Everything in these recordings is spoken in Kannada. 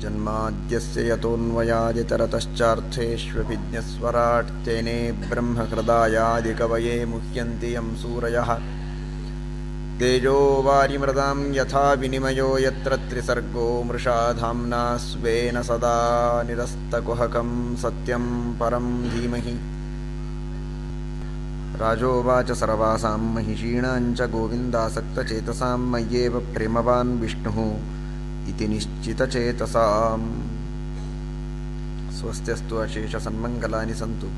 जन्माद्यस्य यतोऽन्वयादितरतश्चार्थेष्वभिज्ञस्वराट् तेने ब्रह्महृदायादिकवये मुह्यन्ति यं सूरयः। तेजो वारिमृदां यथा विनिमयो यत्र त्रिसर्गो मृषा धाम्ना स्वेन सदा निरस्तकुहकं सत्यं परं धीमहि। राजोवाच सर्वासां महिषीणां च गोविन्दासक्तचेतसां मय्येव प्रेमवान् विष्णुः इति निश्चितचेतसाम् स्वस्त्यस्तु अशेषसन्मङ्गलानि सन्तु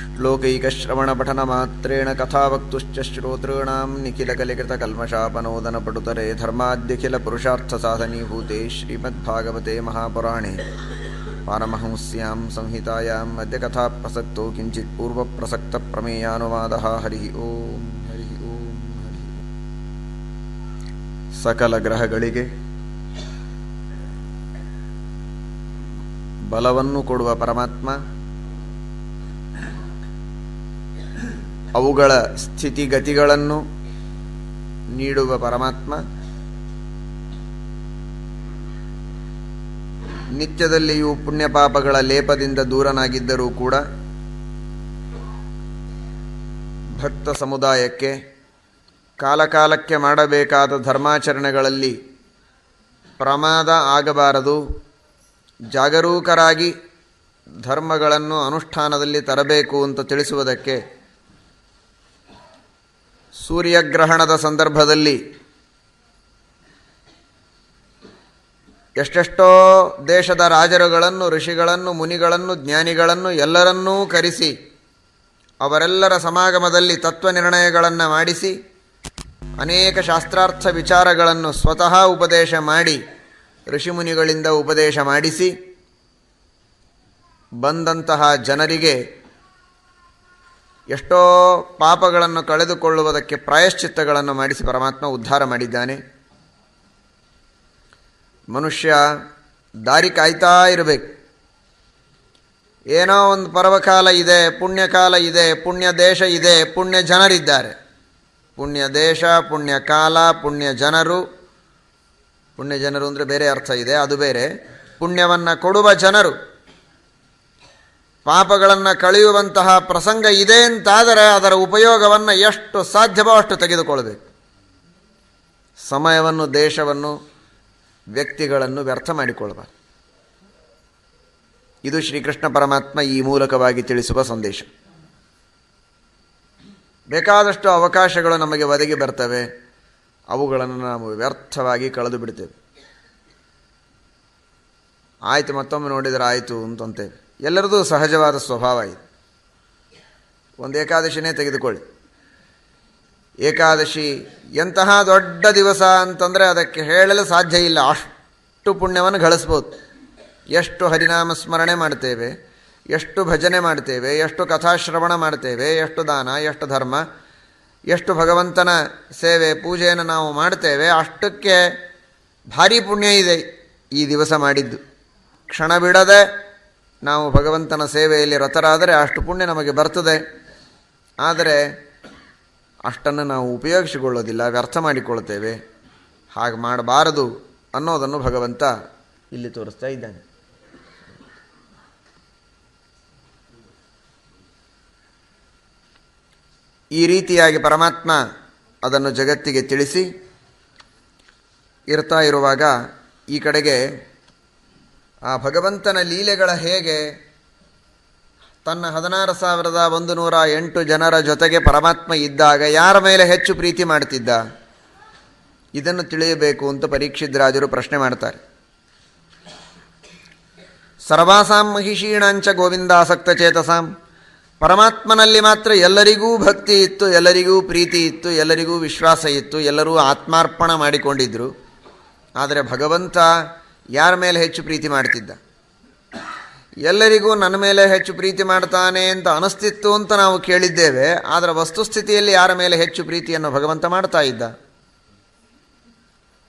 श्लोकैकश्रवणपठनमात्रेण कथावक्तुश्च श्रोतॄणां निखिलकलिकृतकल्मषापनोदनपटुतरे धर्माद्यखिलपुरुषार्थसाधनीभूते श्रीमद्भागवते महापुराणे पारमहंस्यां संहितायाम् अद्य कथाप्रसक्तो किञ्चित् पूर्वप्रसक्तप्रमेयानुवादः हरिः ಓಂ ಹರಿ ಓಂ ಹರಿ ಸಕಲ ಬಲವನ್ನು ಕೊಡುವ ಪರಮಾತ್ಮ. ಅವುಗಳ ಸ್ಥಿತಿಗತಿಗಳನ್ನು ನೀಡುವ ಪರಮಾತ್ಮ. ನಿತ್ಯದಲ್ಲಿಯೂ ಪುಣ್ಯಪಾಪಗಳ ಲೇಪದಿಂದ ದೂರನಾಗಿದ್ದರೂ ಕೂಡ ಭಕ್ತ ಸಮುದಾಯಕ್ಕೆ, ಕಾಲಕಾಲಕ್ಕೆ ಮಾಡಬೇಕಾದ ಧರ್ಮಾಚರಣೆಗಳಲ್ಲಿ ಪ್ರಮಾದ ಆಗಬಾರದು. ಜಾಗರೂಕರಾಗಿ ಧರ್ಮಗಳನ್ನು ಅನುಷ್ಠಾನದಲ್ಲಿ ತರಬೇಕು ಅಂತ ತಿಳಿಸುವುದಕ್ಕೆ ಸೂರ್ಯಗ್ರಹಣದ ಸಂದರ್ಭದಲ್ಲಿ ಎಷ್ಟೆಷ್ಟೋ ದೇಶದ ರಾಜರುಗಳನ್ನು, ಋಷಿಗಳನ್ನು, ಮುನಿಗಳನ್ನು, ಜ್ಞಾನಿಗಳನ್ನು ಎಲ್ಲರನ್ನೂ ಕರೆಸಿ ಅವರೆಲ್ಲರ ಸಮಾಗಮದಲ್ಲಿ ತತ್ವ ನಿರ್ಣಯಗಳನ್ನು ಮಾಡಿಸಿ ಅನೇಕ ಶಾಸ್ತ್ರಾರ್ಥ ವಿಚಾರಗಳನ್ನು ಸ್ವತಃ ಉಪದೇಶ ಮಾಡಿ ಋಷಿಮುನಿಗಳಿಂದ ಉಪದೇಶ ಮಾಡಿಸಿ ಬಂದಂತಹ ಜನರಿಗೆ ಎಷ್ಟೋ ಪಾಪಗಳನ್ನು ಕಳೆದುಕೊಳ್ಳುವುದಕ್ಕೆ ಪ್ರಾಯಶ್ಚಿತ್ತಗಳನ್ನು ಮಾಡಿಸಿ ಪರಮಾತ್ಮ ಉದ್ಧಾರ ಮಾಡಿದ್ದಾನೆ. ಮನುಷ್ಯ ದಾರಿ ಕಾಯ್ತಾ ಇರಬೇಕು. ಏನೋ ಒಂದು ಪರ್ವಕಾಲ ಇದೆ, ಪುಣ್ಯಕಾಲ ಇದೆ, ಪುಣ್ಯ ದೇಶ ಇದೆ, ಪುಣ್ಯ ಜನರಿದ್ದಾರೆ. ಪುಣ್ಯ ದೇಶ, ಪುಣ್ಯ ಕಾಲ, ಪುಣ್ಯ ಜನರು ಪುಣ್ಯ ಜನರು ಅಂದರೆ ಬೇರೆ ಅರ್ಥ ಇದೆ, ಅದು ಬೇರೆ. ಪುಣ್ಯವನ್ನು ಕೊಡುವ ಜನರು, ಪಾಪಗಳನ್ನು ಕಳೆಯುವಂತಹ ಪ್ರಸಂಗ ಇದೆ ಅಂತಾದರೆ ಅದರ ಉಪಯೋಗವನ್ನು ಎಷ್ಟು ಸಾಧ್ಯವೋ ಅಷ್ಟು ತೆಗೆದುಕೊಳ್ಳಬೇಕು. ಸಮಯವನ್ನು, ದೇಶವನ್ನು, ವ್ಯಕ್ತಿಗಳನ್ನು ವ್ಯರ್ಥ ಮಾಡಿಕೊಳ್ಳಬಾರದು ಇದು ಶ್ರೀಕೃಷ್ಣ ಪರಮಾತ್ಮ ಈ ಮೂಲಕವಾಗಿ ತಿಳಿಸುವ ಸಂದೇಶ. ಬೇಕಾದಷ್ಟು ಅವಕಾಶಗಳು ನಮಗೆ ಒದಗಿ ಬರ್ತವೆ. ಅವುಗಳನ್ನು ನಾವು ವ್ಯರ್ಥವಾಗಿ ಕಳೆದು ಬಿಡ್ತೇವೆ. ಆಯಿತು, ಮತ್ತೊಮ್ಮೆ ನೋಡಿದರೆ ಆಯಿತು ಅಂತಂತೇವೆ ಎಲ್ಲರದೂ ಸಹಜವಾದ ಸ್ವಭಾವ ಇದೆ. ಒಂದು ಏಕಾದಶಿನೇ ತೆಗೆದುಕೊಳ್ಳಿ. ಏಕಾದಶಿ ಎಂತಹ ದೊಡ್ಡ ದಿವಸ ಅಂತಂದರೆ ಅದಕ್ಕೆ ಹೇಳಲು ಸಾಧ್ಯ ಇಲ್ಲ. ಅಷ್ಟು ಪುಣ್ಯವನ್ನು ಗಳಿಸ್ಬೋದು. ಎಷ್ಟು ಹರಿನಾಮ ಸ್ಮರಣೆ ಮಾಡ್ತೇವೆ, ಎಷ್ಟು ಭಜನೆ ಮಾಡ್ತೇವೆ, ಎಷ್ಟು ಕಥಾಶ್ರವಣ ಮಾಡ್ತೇವೆ, ಎಷ್ಟು ದಾನ, ಎಷ್ಟು ಧರ್ಮ ಎಷ್ಟು ಭಗವಂತನ ಸೇವೆ, ಪೂಜೆಯನ್ನು ನಾವು ಮಾಡ್ತೇವೆ, ಅಷ್ಟಕ್ಕೆ ಭಾರಿ ಪುಣ್ಯ ಇದೆ ಈ ದಿವಸ ಮಾಡಿದ್ದು. ಕ್ಷಣ ಬಿಡದೆ ನಾವು ಭಗವಂತನ ಸೇವೆಯಲ್ಲಿ ರಥರಾದರೆ ಅಷ್ಟು ಪುಣ್ಯ ನಮಗೆ ಬರ್ತದೆ. ಆದರೆ ಅಷ್ಟನ್ನು ನಾವು ಉಪಯೋಗಿಸಿಕೊಳ್ಳೋದಿಲ್ಲ ವ್ಯರ್ಥ ಮಾಡಿಕೊಳ್ತೇವೆ. ಹಾಗೆ ಮಾಡಬಾರದು ಅನ್ನೋದನ್ನು ಭಗವಂತ ಇಲ್ಲಿ ತೋರಿಸ್ತಾ ಇದ್ದಾನೆ. ಈ ರೀತಿಯಾಗಿ ಪರಮಾತ್ಮ ಅದನ್ನು ಜಗತ್ತಿಗೆ ತಿಳಿಸಿ ಇರ್ತಾ ಇರುವಾಗ ಈ ಕಡೆಗೆ ಆ ಭಗವಂತನ ಲೀಲೆಗಳ ಹೇಗೆ ತನ್ನ ಹದಿನಾರು ಸಾವಿರದ ಒಂದು ನೂರ ಎಂಟು ಜನರ ಜೊತೆಗೆ ಪರಮಾತ್ಮ ಇದ್ದಾಗ ಯಾರ ಮೇಲೆ ಹೆಚ್ಚು ಪ್ರೀತಿ ಮಾಡ್ತಿದ್ದ? ಇದನ್ನು ತಿಳಿಯಬೇಕು ಅಂತ ಪರೀಕ್ಷಿದ್ರಾಜರು ಪ್ರಶ್ನೆ ಮಾಡ್ತಾರೆ. ಸರ್ವಾಸಾಂ ಮಹಿಷೀಣಾಂಚ ಗೋವಿಂದಾಸಕ್ತ ಚೇತಸಾಂ ಪರಮಾತ್ಮನಲ್ಲಿ ಮಾತ್ರ ಎಲ್ಲರಿಗೂ ಭಕ್ತಿ ಇತ್ತು, ಎಲ್ಲರಿಗೂ ಪ್ರೀತಿ ಇತ್ತು, ಎಲ್ಲರಿಗೂ ವಿಶ್ವಾಸ ಇತ್ತು, ಎಲ್ಲರೂ ಆತ್ಮಾರ್ಪಣ ಮಾಡಿಕೊಂಡಿದ್ದರು ಆದರೆ ಭಗವಂತ ಯಾರ ಮೇಲೆ ಹೆಚ್ಚು ಪ್ರೀತಿ ಮಾಡ್ತಿದ್ದ? ಎಲ್ಲರಿಗೂ ನನ್ನ ಮೇಲೆ ಹೆಚ್ಚು ಪ್ರೀತಿ ಮಾಡ್ತಾನೆ ಅಂತ ಅನಿಸ್ತಿತ್ತು ಅಂತ ನಾವು ಕೇಳಿದ್ದೇವೆ, ಆದರೆ ವಸ್ತುಸ್ಥಿತಿಯಲ್ಲಿ ಯಾರ ಮೇಲೆ ಹೆಚ್ಚು ಪ್ರೀತಿಯನ್ನು ಭಗವಂತ ಮಾಡ್ತಾ ಇದ್ದ?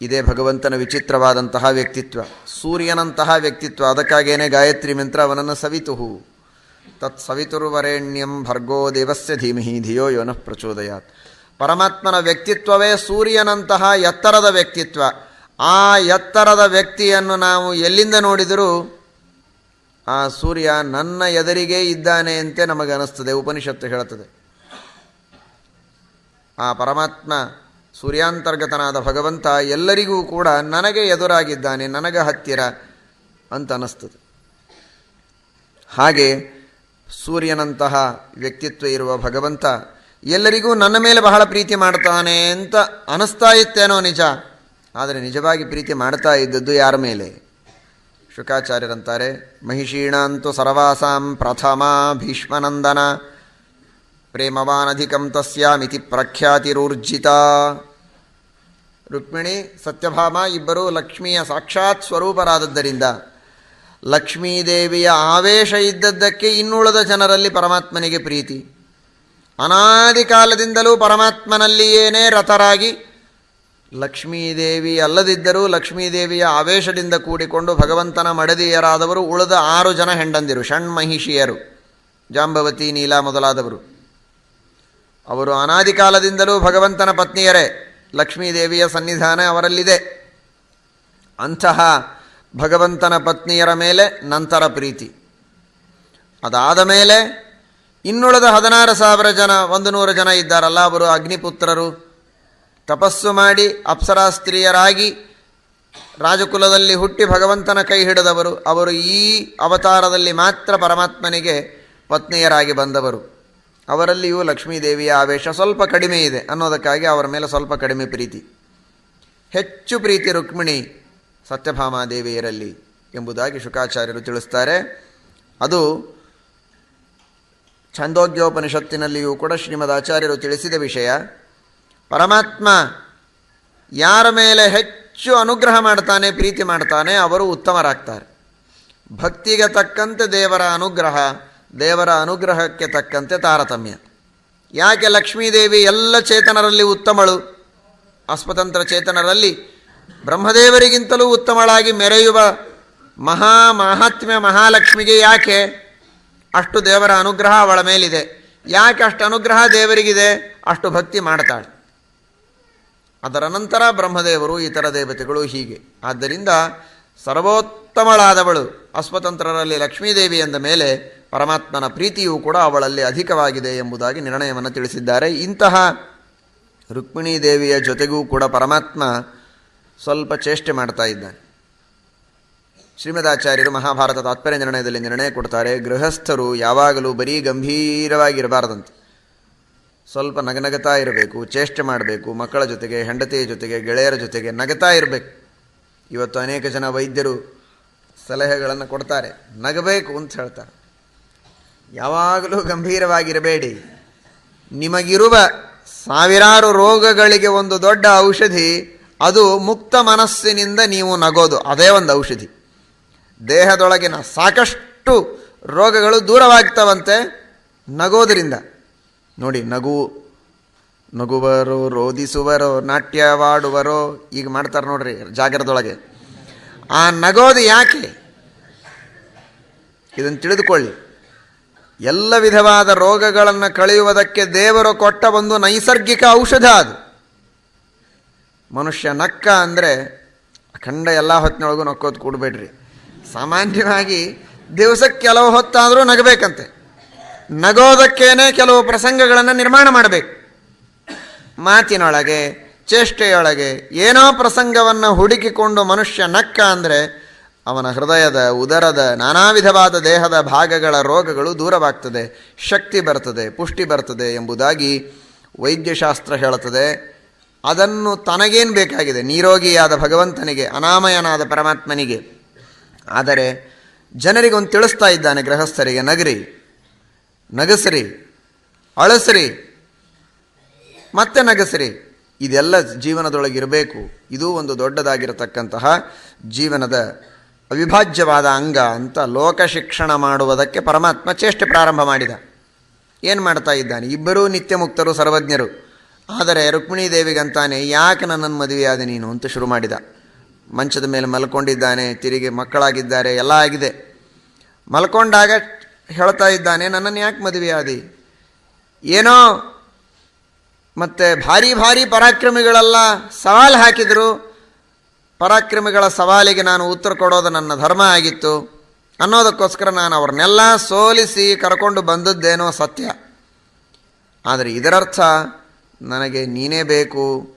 ಇದೇ ಭಗವಂತನ ವಿಚಿತ್ರವಾದಂತಹ ವ್ಯಕ್ತಿತ್ವ, ಸೂರ್ಯನಂತಹ ವ್ಯಕ್ತಿತ್ವ. ಅದಕ್ಕಾಗೇನೆ ಗಾಯತ್ರಿ ಮಂತ್ರ ಅವನನ್ನು ಸವಿತುಹು. ತತ್ ಸವಿತುರ್ವರೆಣ್ಯಂ ಭರ್ಗೋ ದೇವಸ್ಯ ಧೀಮಹಿ, ಧಿಯೋ ಯೋನ ಪ್ರಚೋದಯಾತ್. ಪರಮಾತ್ಮನ ವ್ಯಕ್ತಿತ್ವವೇ ಸೂರ್ಯನಂತಹ ಎತ್ತರದ ವ್ಯಕ್ತಿತ್ವ. ಆ ಎತ್ತರದ ವ್ಯಕ್ತಿಯನ್ನು ನಾವು ಎಲ್ಲಿಂದ ನೋಡಿದರೂ ಆ ಸೂರ್ಯ ನನ್ನ ಎದುರಿಗೇ ಇದ್ದಾನೆ ಅಂತೆ ನಮಗೆ ಅನಿಸ್ತದೆ, ಉಪನಿಷತ್ತು ಹೇಳುತ್ತದೆ. ಆ ಪರಮಾತ್ಮ ಸೂರ್ಯಾಂತರ್ಗತನಾದ ಭಗವಂತ ಎಲ್ಲರಿಗೂ ಕೂಡ ನನಗೆ ಎದುರಾಗಿದ್ದಾನೆ, ನನಗೆ ಹತ್ತಿರ ಅಂತ ಅನ್ನಿಸ್ತದೆ ಹಾಗೆ ಸೂರ್ಯನಂತಹ ವ್ಯಕ್ತಿತ್ವ ಇರುವ ಭಗವಂತ ಎಲ್ಲರಿಗೂ ನನ್ನ ಮೇಲೆ ಬಹಳ ಪ್ರೀತಿ ಮಾಡ್ತಾನೆ ಅಂತ ಅನಿಸ್ತಾ ಇತ್ತೇನೋ ನಿಜ. ಆದರೆ ನಿಜವಾಗಿ ಪ್ರೀತಿ ಮಾಡ್ತಾ ಇದ್ದದ್ದು ಯಾರ ಮೇಲೆ? ಶುಕಾಚಾರ್ಯರಂತಾರೆ ಮಹಿಷೀಣಾಂತು ಸರ್ವಾಸಾಂ ಪ್ರಥಮ ಭೀಷ್ಮನಂದನ, ಪ್ರೇಮವಾನಧಿಕಂ ತಸ್ಯಾಮಿತಿ ಪ್ರಖ್ಯಾತಿರೂರ್ಜಿತ. ರುಕ್ಮಿಣಿ, ಸತ್ಯಭಾಮ ಇಬ್ಬರೂ ಲಕ್ಷ್ಮಿಯ ಸಾಕ್ಷಾತ್ ಸ್ವರೂಪರಾದದ್ದರಿಂದ ಲಕ್ಷ್ಮೀದೇವಿಯ ಆವೇಶ ಇದ್ದದ್ದಕ್ಕೆ ಇನ್ನುಳಿದ ಜನರಲ್ಲಿ ಪರಮಾತ್ಮನಿಗೆ ಪ್ರೀತಿ. ಅನಾದಿ ಕಾಲದಿಂದಲೂ ಪರಮಾತ್ಮನಲ್ಲಿಯೇನೇ ರಥರಾಗಿ ಲಕ್ಷ್ಮೀದೇವಿ ಅಲ್ಲದಿದ್ದರೂ ಲಕ್ಷ್ಮೀದೇವಿಯ ಆವೇಶದಿಂದ ಕೂಡಿಕೊಂಡು ಭಗವಂತನ ಮಡದಿಯರಾದವರು ಉಳಿದ ಆರು ಜನ ಹೆಂಡಂದಿರು ಷಣ್ಮಹಿಷಿಯರು ಜಾಂಬವತಿ, ನೀಲಾ ಮೊದಲಾದವರು. ಅವರು ಅನಾದಿ ಕಾಲದಿಂದಲೂ ಭಗವಂತನ ಪತ್ನಿಯರೇ, ಲಕ್ಷ್ಮೀದೇವಿಯ ಸನ್ನಿಧಾನ ಅವರಲ್ಲಿದೆ. ಅಂತಹ ಭಗವಂತನ ಪತ್ನಿಯರ ಮೇಲೆ ನಂತರ ಪ್ರೀತಿ. ಅದಾದ ಮೇಲೆ ಇನ್ನುಳಿದ ಹದಿನಾರು ಸಾವಿರ ಜನ, ಒಂದು ನೂರು ಜನ ಇದ್ದಾರಲ್ಲ, ಅವರು ಅಗ್ನಿಪುತ್ರರು. ತಪಸ್ಸು ಮಾಡಿ ಅಪ್ಸರಾಸ್ತ್ರೀಯರಾಗಿ ರಾಜಕುಲದಲ್ಲಿ ಹುಟ್ಟಿ ಭಗವಂತನ ಕೈ ಹಿಡಿದವರು. ಅವರು ಈ ಅವತಾರದಲ್ಲಿ ಮಾತ್ರ ಪರಮಾತ್ಮನಿಗೆ ಪತ್ನಿಯರಾಗಿ ಬಂದವರು. ಅವರಲ್ಲಿಯೂ ಲಕ್ಷ್ಮೀದೇವಿಯ ಆವೇಶ ಸ್ವಲ್ಪ ಕಡಿಮೆ ಇದೆ ಅನ್ನೋದಕ್ಕಾಗಿ ಅವರ ಮೇಲೆ ಸ್ವಲ್ಪ ಕಡಿಮೆ ಪ್ರೀತಿ. ಹೆಚ್ಚು ಪ್ರೀತಿ ರುಕ್ಮಿಣಿ ಸತ್ಯಭಾಮಾದೇವಿಯರಲ್ಲಿ ಎಂಬುದಾಗಿ ಶುಕಾಚಾರ್ಯರು ತಿಳಿಸ್ತಾರೆ. ಅದು ಛಂದೋಗ್ಯೋಪನಿಷತ್ತಿನಲ್ಲಿಯೂ ಕೂಡ ಶ್ರೀಮದ್ ಆಚಾರ್ಯರು ತಿಳಿಸಿದ ವಿಷಯ. ಪರಮಾತ್ಮ ಯಾರ ಮೇಲೆ ಹೆಚ್ಚು ಅನುಗ್ರಹ ಮಾಡ್ತಾನೆ, ಪ್ರೀತಿ ಮಾಡ್ತಾನೆ, ಅವರು ಉತ್ತಮರಾಗ್ತಾರೆ. ಭಕ್ತಿಗೆ ತಕ್ಕಂತೆ ದೇವರ ಅನುಗ್ರಹ, ದೇವರ ಅನುಗ್ರಹಕ್ಕೆ ತಕ್ಕಂತೆ ತಾರತಮ್ಯ. ಯಾಕೆ ಲಕ್ಷ್ಮೀದೇವಿ ಎಲ್ಲ ಚೇತನರಲ್ಲಿ ಉತ್ತಮಳು? ಅಸ್ವತಂತ್ರ ಚೇತನರಲ್ಲಿ ಬ್ರಹ್ಮದೇವರಿಗಿಂತಲೂ ಉತ್ತಮಳಾಗಿ ಮೆರೆಯುವ ಮಹಾ ಮಹಾತ್ಮ್ಯ ಮಹಾಲಕ್ಷ್ಮಿಗೆ ಯಾಕೆ ಅಷ್ಟು ದೇವರ ಅನುಗ್ರಹ ಅವಳ ಮೇಲಿದೆ? ಯಾಕೆ ಅಷ್ಟು ಅನುಗ್ರಹ ದೇವರಿಗಿದೆ? ಅಷ್ಟು ಭಕ್ತಿ ಮಾಡ್ತಾಳೆ. ಅದರ ನಂತರ ಬ್ರಹ್ಮದೇವರು ಇತರ ದೇವತೆಗಳು ಹೀಗೆ. ಆದ್ದರಿಂದ ಸರ್ವೋತ್ತಮಳಾದವಳು, ಅಸ್ವತಂತ್ರರಲ್ಲಿ ಲಕ್ಷ್ಮೀದೇವಿ ಎಂದ ಮೇಲೆ ಪರಮಾತ್ಮನ ಪ್ರೀತಿಯೂ ಕೂಡ ಅವಳಲ್ಲಿ ಅಧಿಕವಾಗಿದೆ ಎಂಬುದಾಗಿ ನಿರ್ಣಯವನ್ನು ತಿಳಿಸಿದ್ದಾರೆ. ಇಂತಹ ರುಕ್ಮಿಣೀ ದೇವಿಯ ಜೊತೆಗೂ ಕೂಡ ಪರಮಾತ್ಮ ಸ್ವಲ್ಪ ಚೇಷ್ಟೆ ಮಾಡ್ತಾ ಇದ್ದಾನೆ. ಶ್ರೀಮದಾಚಾರ್ಯರು ಮಹಾಭಾರತ ತಾತ್ಪರ್ಯ ನಿರ್ಣಯದಲ್ಲಿ ನಿರ್ಣಯ ಕೊಡ್ತಾರೆ, ಗೃಹಸ್ಥರು ಯಾವಾಗಲೂ ಬರೀ ಗಂಭೀರವಾಗಿರಬಾರ್ದಂತೆ. ಸ್ವಲ್ಪ ನಗನಗತಾ ಇರಬೇಕು, ಚೇಷ್ಟೆ ಮಾಡಬೇಕು, ಮಕ್ಕಳ ಜೊತೆಗೆ, ಹೆಂಡತಿಯ ಜೊತೆಗೆ, ಗೆಳೆಯರ ಜೊತೆಗೆ ನಗತಾ ಇರಬೇಕು. ಇವತ್ತು ಅನೇಕ ಜನ ವೈದ್ಯರು ಸಲಹೆಗಳನ್ನು ಕೊಡ್ತಾರೆ, ನಗಬೇಕು ಅಂತ ಹೇಳ್ತಾರೆ. ಯಾವಾಗಲೂ ಗಂಭೀರವಾಗಿರಬೇಡಿ. ನಿಮಗಿರುವ ಸಾವಿರಾರು ರೋಗಗಳಿಗೆ ಒಂದು ದೊಡ್ಡ ಔಷಧಿ ಅದು ಮುಕ್ತ ಮನಸ್ಸಿನಿಂದ ನೀವು ನಗೋದು. ಅದೇ ಒಂದು ಔಷಧಿ. ದೇಹದೊಳಗಿನ ಸಾಕಷ್ಟು ರೋಗಗಳು ದೂರವಾಗ್ತವಂತೆ ನಗೋದರಿಂದ. ನೋಡಿ, ನಗು, ನಗುವರು, ರೋಧಿಸುವರೋ, ನಾಟ್ಯವಾಡುವರೋ ಈಗ ಮಾಡ್ತಾರೆ ನೋಡ್ರಿ ಜಾಗರದೊಳಗೆ. ಆ ನಗೋದು ಯಾಕೆ? ಇದನ್ನು ತಿಳಿದುಕೊಳ್ಳಿ. ಎಲ್ಲ ವಿಧವಾದ ರೋಗಗಳನ್ನು ಕಳೆಯುವುದಕ್ಕೆ ದೇವರು ಕೊಟ್ಟ ಒಂದು ನೈಸರ್ಗಿಕ ಔಷಧ ಅದು. ಮನುಷ್ಯ ನಕ್ಕ ಅಂದರೆ ಅಖಂಡ ಎಲ್ಲ ಹೊತ್ತಿನೊಳಗೂ ನಕ್ಕೋದು ಕೂಡಬೇಡ್ರಿ. ಸಾಮಾನ್ಯವಾಗಿ ದಿವಸಕ್ಕೆ ಕೆಲವು ಹೊತ್ತಾದರೂ ನಗಬೇಕಂತೆ. ನಗೋದಕ್ಕೇನೆ ಕೆಲವು ಪ್ರಸಂಗಗಳನ್ನು ನಿರ್ಮಾಣ ಮಾಡಬೇಕು. ಮಾತಿನೊಳಗೆ, ಚೇಷ್ಟೆಯೊಳಗೆ ಏನೋ ಪ್ರಸಂಗವನ್ನು ಹುಡುಕಿಕೊಂಡು ಮನುಷ್ಯ ನಕ್ಕ ಅಂದರೆ ಅವನ ಹೃದಯದ, ಉದರದ ನಾನಾ ವಿಧವಾದ ದೇಹದ ಭಾಗಗಳ ರೋಗಗಳು ದೂರವಾಗ್ತದೆ. ಶಕ್ತಿ ಬರ್ತದೆ, ಪುಷ್ಟಿ ಬರ್ತದೆ ಎಂಬುದಾಗಿ ವೈದ್ಯಶಾಸ್ತ್ರ ಹೇಳುತ್ತದೆ. ಅದನ್ನು ತನಗೇನು ಬೇಕಾಗಿದೆ? ನಿರೋಗಿಯಾದ ಭಗವಂತನಿಗೆ, ಅನಾಮಯನಾದ ಪರಮಾತ್ಮನಿಗೆ. ಆದರೆ ಜನರಿಗೆ ಒಂದು ತಿಳಿಸ್ತಾ ಇದ್ದಾನೆ ಗೃಹಸ್ಥರಿಗೆ, ನಗರಿ, ನಗಸ್ರಿ, ಅಳಸ್ರಿ, ಮತ್ತೆ ನಗಸ್ರಿ. ಇದೆಲ್ಲ ಜೀವನದೊಳಗಿರಬೇಕು ಇದು ಒಂದು ದೊಡ್ಡದಾಗಿರತಕ್ಕಂತಹ ಜೀವನದ ಅವಿಭಾಜ್ಯವಾದ ಅಂಗ ಅಂತ ಲೋಕ ಶಿಕ್ಷಣ ಮಾಡುವುದಕ್ಕೆ ಪರಮಾತ್ಮ ಚೇಷ್ಟೆ ಪ್ರಾರಂಭ ಮಾಡಿದ. ಏನು ಮಾಡ್ತಾ ಇದ್ದಾನೆ? ಇಬ್ಬರೂ ನಿತ್ಯ ಮುಕ್ತರು ಸರ್ವಜ್ಞರು. ಆದರೆ ರುಕ್ಮಿಣೀ ದೇವಿಗಂತಾನೆ, ಯಾಕೆ ನನ್ನನ್ನು ಮದುವೆಯಾದೆ ನೀನು? ಅಂತ ಶುರು ಮಾಡಿದ. ಮಂಚದ ಮೇಲೆ ಮಲ್ಕೊಂಡಿದ್ದಾನೆ, ತಿರುಗಿ ಮಕ್ಕಳಾಗಿದ್ದಾರೆ, ಎಲ್ಲ ಆಗಿದೆ. ಮಲ್ಕೊಂಡಾಗ ಹೇಳ್ತಾ ಇದ್ದಾನೆ ನನ್ನನ್ನು ಯಾಕೆ ಮದುವೆಯಾದಿ? ಏನೋ ಮತ್ತು ಭಾರಿ ಭಾರಿ ಪರಾಕ್ರಮಿಗಳೆಲ್ಲ, ಸವಾಲು ಹಾಕಿದರು. ಪರಾಕ್ರಮಿಗಳ ಸವಾಲಿಗೆ ನಾನು ಉತ್ತರ ಕೊಡೋದು ನನ್ನ ಧರ್ಮ ಆಗಿತ್ತು. ಅನ್ನೋದಕ್ಕೋಸ್ಕರ ನಾನು ಅವ್ರನ್ನೆಲ್ಲ ಸೋಲಿಸಿ ಕರ್ಕೊಂಡು ಬಂದದ್ದೇನೋ ಸತ್ಯ. ಆದರೆ ಇದರರ್ಥ ನನಗೆ ನೀನೇ ಬೇಕು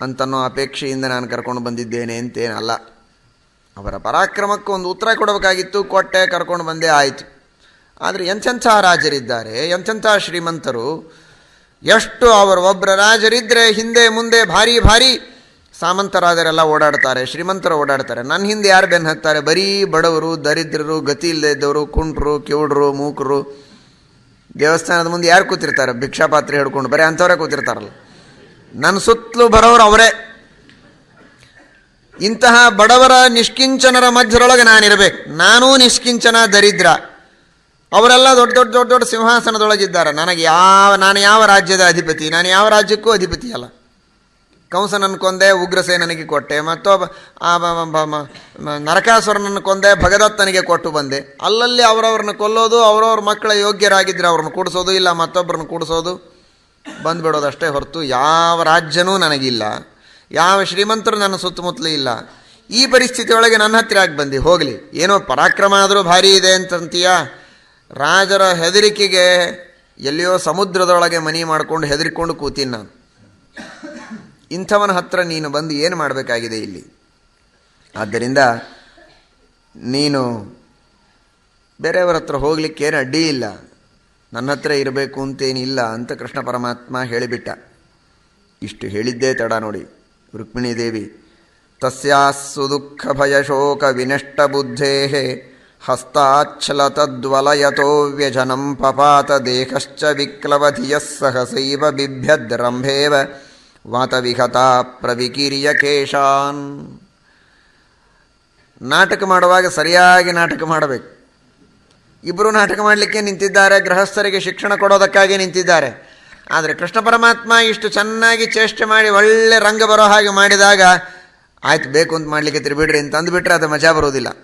ಅಂತನೋ ಅಪೇಕ್ಷೆಯಿಂದ ನಾನು ಕರ್ಕೊಂಡು ಬಂದಿದ್ದೇನೆ ಅಂತೇನಲ್ಲ. ಅವರ ಪರಾಕ್ರಮಕ್ಕೆ ಒಂದು ಉತ್ತರ ಕೊಡಬೇಕಾಗಿತ್ತು, ಕೊಟ್ಟೆ, ಕರ್ಕೊಂಡು ಬಂದೇ ಆಯಿತು. ಆದರೆ ಎಂಥೆಂಥ ರಾಜರಿದ್ದಾರೆ? ಎಂಥೆಂಥ ಶ್ರೀಮಂತರು? ಎಷ್ಟು ಅವರು ಒಬ್ಬರ ರಾಜರಿದ್ದರೆ ಹಿಂದೆ ಮುಂದೆ ಭಾರಿ ಭಾರಿ ಸಾಮಂತರಾದರೆಲ್ಲ ಓಡಾಡ್ತಾರೆ, ಶ್ರೀಮಂತರು ಓಡಾಡ್ತಾರೆ. ನನ್ನ ಹಿಂದೆ ಯಾರು ಬೆನ್ನು ಹತ್ತಾರೆ? ಬರೀ ಬಡವರು, ದರಿದ್ರರು, ಗತಿ ಇಲ್ಲದೆ ಇದ್ದವರು, ಕುಂಟ್ರು ಕಿವುಡ್ರು ಮೂಕರು. ದೇವಸ್ಥಾನದ ಮುಂದೆ ಯಾರು ಕೂತಿರ್ತಾರೆ? ಭಿಕ್ಷಾಪಾತ್ರೆ ಹಿಡ್ಕೊಂಡು ಬರೀ ಅಂಥವರೇ ಕೂತಿರ್ತಾರಲ್ಲ. ನನ್ನ ಸುತ್ತಲೂ ಬರೋರು ಅವರೇ. ಇಂತಹ ಬಡವರ ನಿಷ್ಕಿಂಚನರ ಮಧ್ಯದೊಳಗೆ ನಾನಿರಬೇಕು. ನಾನೂ ನಿಷ್ಕಿಂಚನ ದರಿದ್ರ. ಅವರೆಲ್ಲ ದೊಡ್ಡ ದೊಡ್ಡ ದೊಡ್ಡ ದೊಡ್ಡ ಸಿಂಹಾಸನದೊಳಗಿದ್ದಾರೆ. ನನಗೆ ಯಾವ ನಾನು ಯಾವ ರಾಜ್ಯದ ಅಧಿಪತಿ? ನಾನು ಯಾವ ರಾಜ್ಯಕ್ಕೂ ಅಧಿಪತಿ ಅಲ್ಲ. ಕಂಸನನ್ನು ಕೊಂದೆ ಉಗ್ರಸೇನನಿಗೆ ಕೊಟ್ಟೆ ಮತ್ತೊಬ್ಬ ಆ ಬ- ಬ- ಬ- ಮ- ಮ- ನರಕಾಸುರನನ್ನು ಕೊಂದೆ ಭಗದತ್ತನಿಗೆ ಕೊಟ್ಟು ಬಂದೆ. ಅಲ್ಲಲ್ಲಿ ಅವರವ್ರನ್ನ ಕೊಲ್ಲೋದು, ಅವರವ್ರ ಮಕ್ಕಳ ಯೋಗ್ಯರಾಗಿದ್ದರೆ ಅವ್ರನ್ನ ಕೂಡಿಸೋದು ಇಲ್ಲ, ಮತ್ತೊಬ್ಬರನ್ನ ಕೂಡಿಸೋದು ಬಂದುಬಿಡೋದಷ್ಟೇ ಹೊರತು ಯಾವ ರಾಜ್ಯನೂ ನನಗಿಲ್ಲ, ಯಾವ ಶ್ರೀಮಂತರು ನನ್ನ ಸುತ್ತಮುತ್ತಲೂ ಇಲ್ಲ. ಈ ಪರಿಸ್ಥಿತಿಯೊಳಗೆ ನನ್ನ ಹತ್ತಿರ ಆಗಿ ಬಂದು, ಹೋಗಲಿ. ಏನೋ ಪರಾಕ್ರಮ ಆದರೂ ಭಾರಿ ಇದೆ ಅಂತಂತೀಯ? ರಾಜರ ಹೆದರಿಕೆಗೆ ಎಲ್ಲಿಯೋ ಸಮುದ್ರದೊಳಗೆ ಮನಿ ಮಾಡಿಕೊಂಡು ಹೆದರಿಕೊಂಡು ಕೂತೀನಿ ನಾನು. ಇಂಥವನ ಹತ್ರ ನೀನು ಬಂದು ಏನು ಮಾಡಬೇಕಾಗಿದೆ ಇಲ್ಲಿ? ಆದ್ದರಿಂದ ನೀನು ಬೇರೆಯವರ ಹತ್ರ ಹೋಗ್ಲಿಕ್ಕೇನು ಅಡ್ಡಿ ಇಲ್ಲ. ನನ್ನ ಹತ್ರ ಇರಬೇಕು ಅಂತೇನಿಲ್ಲ ಅಂತ ಕೃಷ್ಣ ಪರಮಾತ್ಮ ಹೇಳಿಬಿಟ್ಟ. ಇಷ್ಟು ಹೇಳಿದ್ದೇ ತಡ ನೋಡಿ, ರುಕ್ಮಿಣೀ ದೇವಿ. ತಸ್ಯಾಸ್ಸು ದುಃಖ ಭಯ ಶೋಕ ವಿನಷ್ಟ ಬುದ್ಧೇ ಹಸ್ತಾಚ್ಛಲತದ್ವಲಯತೋ ವ್ಯಜನಂ ಪಪಾತ ದೇಹಶ್ಚ ವಿಕ್ಲವಧಿಯ ಸಹಸೈವ ಬಿಭ್ಯದ್ರಂಭೇವ ವಾತವಿಹತ ಪ್ರವಿಕಿರಿಯ ಕೇಶಾನ್. ನಾಟಕ ಮಾಡುವಾಗ ಸರಿಯಾಗಿ ನಾಟಕ ಮಾಡಬೇಕು. ಇಬ್ಬರು ನಾಟಕ ಮಾಡಲಿಕ್ಕೆ ನಿಂತಿದ್ದಾರೆ, ಗೃಹಸ್ಥರಿಗೆ ಶಿಕ್ಷಣ ಕೊಡೋದಕ್ಕಾಗಿ ನಿಂತಿದ್ದಾರೆ. ಆದರೆ ಕೃಷ್ಣ ಪರಮಾತ್ಮ ಇಷ್ಟು ಚೆನ್ನಾಗಿ ಚೇಷ್ಟೆ ಮಾಡಿ ಒಳ್ಳೆ ರಂಗ ಬರೋ ಹಾಗೆ ಮಾಡಿದಾಗ ಆಯ್ತು ಬೇಕು ಅಂತ ಮಾಡಲಿಕ್ಕೆ ತಿರುಬಿಡ್ರಿ ಅಂತ ಅಂದುಬಿಟ್ರೆ ಅದು ಮಜಾ ಬರೋದಿಲ್ಲ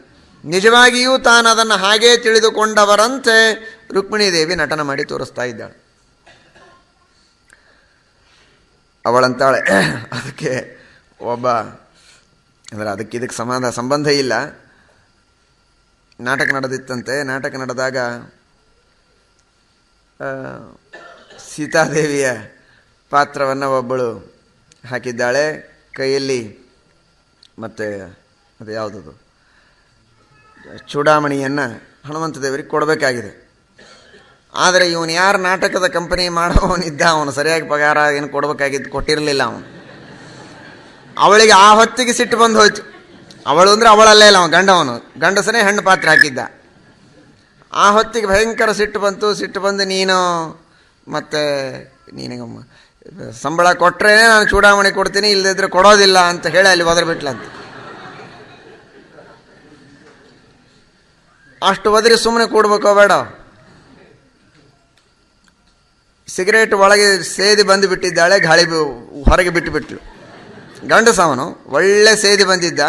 ನಿಜವಾಗಿಯೂ ತಾನು ಅದನ್ನು ಹಾಗೇ ತಿಳಿದುಕೊಂಡವರಂತೆ ರುಕ್ಮಿಣಿ ದೇವಿ ನಟನ ಮಾಡಿ ತೋರಿಸ್ತಾ ಇದ್ದಾಳೆ. ಅವಳಂತಾಳೆ. ಅದಕ್ಕೆ ಒಬ್ಬ, ಅಂದರೆ ಅದಕ್ಕೆ ಇದಕ್ಕೆ ಸಮಾಧ ಸಂಬಂಧ ಇಲ್ಲ. ನಾಟಕ ನಡೆದಿತ್ತಂತೆ. ನಾಟಕ ನಡೆದಾಗ ಸೀತಾದೇವಿಯ ಪಾತ್ರವನ್ನು ಒಬ್ಬಳು ಹಾಕಿದ್ದಾಳೆ. ಕೈಯಲ್ಲಿ ಮತ್ತು ಅದು ಯಾವುದದು? ಚೂಡಾಮಣಿಯನ್ನು ಹನುಮಂತ ದೇವರಿಗೆ ಕೊಡಬೇಕಾಗಿದೆ. ಆದರೆ ಇವನು ಯಾರು ನಾಟಕದ ಕಂಪನಿ ಮಾಡೋವನಿದ್ದ ಅವನು ಸರಿಯಾಗಿ ಪಗಾರ ಏನು ಕೊಡಬೇಕಾಗಿದ್ದು ಕೊಟ್ಟಿರಲಿಲ್ಲ ಅವನು. ಅವಳಿಗೆ ಆ ಹೊತ್ತಿಗೆ ಸಿಟ್ಟು ಬಂದು ಹೋಯ್ತು. ಅವಳು ಅಂದರೆ ಅವಳಲ್ಲೇ ಇಲ್ಲ ಅವನು, ಗಂಡವನು. ಗಂಡಸನೇ ಹೆಣ್ಣು ಪಾತ್ರ ಹಾಕಿದ್ದ. ಆ ಹೊತ್ತಿಗೆ ಭಯಂಕರ ಸಿಟ್ಟು ಬಂತು. ಸಿಟ್ಟು ಬಂದು ನೀನು ಮತ್ತೆ ನೀನಿಗೆ ಸಂಬಳ ಕೊಟ್ಟರೆ ನಾನು ಚೂಡಾವಣೆ ಕೊಡ್ತೀನಿ ಇಲ್ಲದಿದ್ದರೆ ಕೊಡೋದಿಲ್ಲ ಅಂತ ಹೇಳಿ ಅಲ್ಲಿ ಒದರ್ಬಿಟ್ಲಂತ. ಅಷ್ಟು ಒದರಿ ಸುಮ್ಮನೆ ಕೂಡ್ಬೇಕೋ, ಬೇಡ. ಸಿಗರೇಟ್ ಒಳಗೆ ಸೇದಿ ಬಂದು ಬಿಟ್ಟಿದ್ದಾಳೆ ಗಾಳಿ ಹೊರಗೆ ಬಿಟ್ಟು ಬಿಟ್ಲು ಗಂಡಸವನು ಒಳ್ಳೆ ಸೇದಿ ಬಂದಿದ್ದ,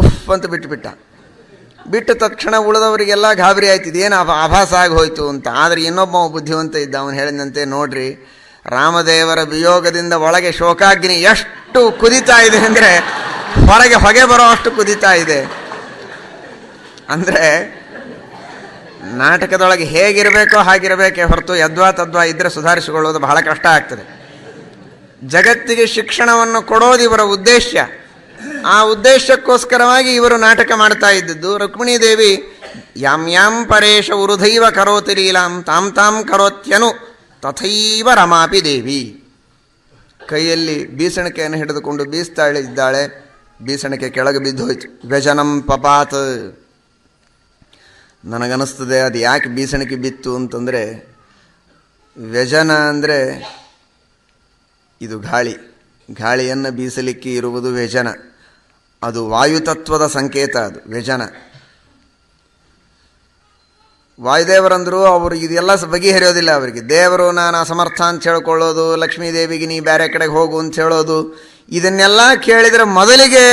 ಉಫ್ ಅಂತ ಬಿಟ್ಟುಬಿಟ್ಟ. ಬಿಟ್ಟ ತಕ್ಷಣ ಉಳಿದವರಿಗೆಲ್ಲ ಗಾಬರಿ ಆಯ್ತು ಏನು ಅಭ ಆಭಾಸ ಆಗಿ ಅಂತ. ಆದರೆ ಇನ್ನೊಬ್ಬ ಬುದ್ಧಿವಂತ ಇದ್ದ, ಅವನು ಹೇಳಿದಂತೆ, ನೋಡ್ರಿ, ರಾಮದೇವರ ವಿಯೋಗದಿಂದ ಒಳಗೆ ಶೋಕಾಗ್ನಿ ಎಷ್ಟು ಕುದಿತಾ ಇದೆ ಅಂದರೆ, ಹೊರಗೆ ಹೊಗೆ ಬರೋ ಅಷ್ಟು ಕುದಿತಾ ಇದೆ. ಅಂದರೆ ನಾಟಕದೊಳಗೆ ಹೇಗಿರಬೇಕೋ ಹಾಗಿರಬೇಕೇ ಹೊರತು ಯದ್ವಾ ತದ್ವಾ ಇದ್ದರೆ ಸುಧಾರಿಸಿಕೊಳ್ಳೋದು ಬಹಳ ಕಷ್ಟ ಆಗ್ತದೆ. ಜಗತ್ತಿಗೆ ಶಿಕ್ಷಣವನ್ನು ಕೊಡೋದು ಇವರ ಉದ್ದೇಶ ಆ ಉದ್ದೇಶಕ್ಕೋಸ್ಕರವಾಗಿ ಇವರು ನಾಟಕ ಮಾಡ್ತಾ ಇದ್ದಿದ್ದು. ರುಕ್ಮಿಣೀ ದೇವಿ, ಯಾಂ ಯಾಂ ಪರೇಶ ಉರುಧೈವ ಕರೋತಿ ಲೀಲಾಂ ತಾಂ ತಾಂ ಕರೋತ್ಯನು ತಥೈವ ರಮಾಪಿ ದೇವಿ. ಕೈಯಲ್ಲಿ ಬೀಸಣಿಕೆಯನ್ನು ಹಿಡಿದುಕೊಂಡು ಬೀಸ್ತಾಳೆ ಇದ್ದಾಳೆ ಬೀಸಣಿಕೆ ಕೆಳಗೆ ಬಿದ್ದು ಹೋಯ್ತು ವ್ಯಜನಂ ಪಪಾತ್. ನನಗನ್ನಿಸ್ತದೆ ಅದು ಯಾಕೆ ಬೀಸಣಿಕೆ ಬಿತ್ತು ಅಂತಂದರೆ, ವ್ಯಜನ ಅಂದರೆ ಇದು ಗಾಳಿ. ಗಾಳಿಯನ್ನು ಬೀಸಲಿಕ್ಕೆ ಇರುವುದು ವ್ಯಜನ. ಅದು ವಾಯುತತ್ವದ ಸಂಕೇತ ಅದು, ವ್ಯಜನ. ವಾಯುದೇವರಂದರು ಅವರು ಇದೆಲ್ಲ ಬಗೆಹರಿಯೋದಿಲ್ಲ ಅವರಿಗೆ. ದೇವರು ನಾನು ಅಸಮರ್ಥ ಅಂತ ಹೇಳ್ಕೊಳ್ಳೋದು ಲಕ್ಷ್ಮೀ ದೇವಿಗೆ ನೀ ಬೇರೆ ಕಡೆಗೆ ಹೋಗು ಅಂತ ಹೇಳೋದು, ಇದನ್ನೆಲ್ಲ ಕೇಳಿದರೆ ಮೊದಲಿಗೆ